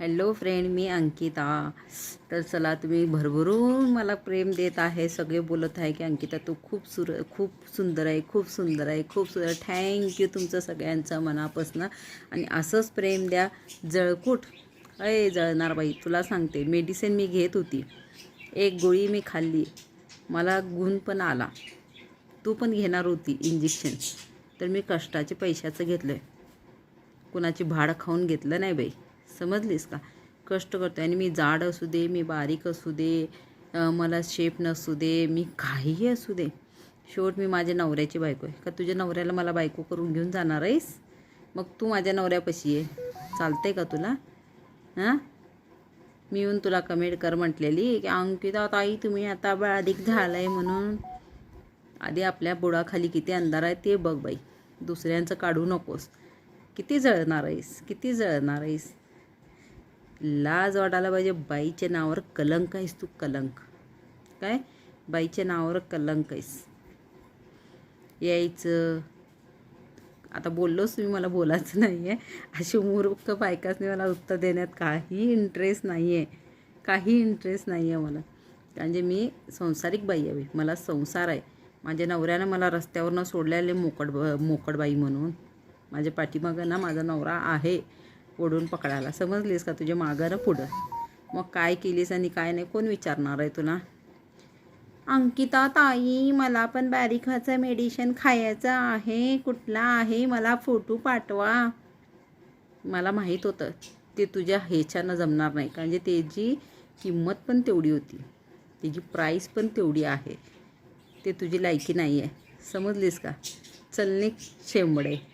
Hello friend मी अंकिता. तर चला तुम्ही भरभरून मला प्रेम देत आहे सगळे बोलत आहे की अंकिता तू खूप सुर खूप सुंदर आहे खूप सुंदर आहे खूप सुंदर. थँक्यू तुमचं सगळ्यांचं मनापासनं. आणि असंच प्रेम द्या जळकूट. अय जळणार बाई तुला सांगते मेडिसिन मी घेत होती. एक गोळी मी खाल्ली. मला गुण पण आला. तू पण घेणार होती इंजेक्शन तर मी कष्टाचे पैशाचं घेतलं आहे कुणाची भाडं खाऊन घेतलं नाही बाई. समजलीस का? कष्ट करतो आणि मी जाड असू दे मी बारीक असू दे मला शेप नसू दे मी काहीही असू दे. शेवट मी माझ्या नवऱ्याची बायको आहे. का तुझ्या नवऱ्याला मला बायको करून घेऊन जाणार आहेस? मग तू माझ्या नवऱ्यापाशी आहे चालतंय का तुला? हां? मी येऊन तुला कमेंट कर म्हटलेली. की अंकिता ताई तुम्ही आता बाधिक झाला आहे म्हणून. आधी आपल्या बुडाखाली किती अंधार आहे ते बघ बाई. दुसऱ्यांचं काढू नकोस. किती जळणार आहेस? किती जळणार आहेस? लाज वाटायला पाहिजे. बाईच्या नावावर कलंक आहेस तू कलंक. काय? बाईच्या नावावर कलंक आहेस. यायचं. आता बोललोच तुम्ही मला बोलायचं नाही आहे अशी मूर्ख बायकाचने मला उत्तर देण्यात काही इंटरेस्ट नाही आहे काही इंटरेस्ट नाही आहे मला म्हणजे मी संसारिक बाई आहे मला संसार आहे. माझ्या नवऱ्यानं मला रस्त्यावरनं सोडलेले मोकड मोकडबाई म्हणून. माझ्या पाठीमागं ना माझा नवरा आहे. ओढून पकडायला. समजलीस का तुझ्या माघारं पुढं? मग काय केलीस आणि काय नाही? कोण विचारणार आहे तुला? अंकिता ताई मला पण बॅरिकाचं मेडिशन खायचं आहे. कुठला आहे? मला फोटो पाठवा. मला माहीत होतं. ते तुझ्या ह्याच्यानं जमणार नाही. कारण जे त्याची किंमत पण तेवढी होती. त्याची प्राईस पण तेवढी आहे. ते तुझी लायकी नाही आहे समजलीस का? चलने शेंबडे.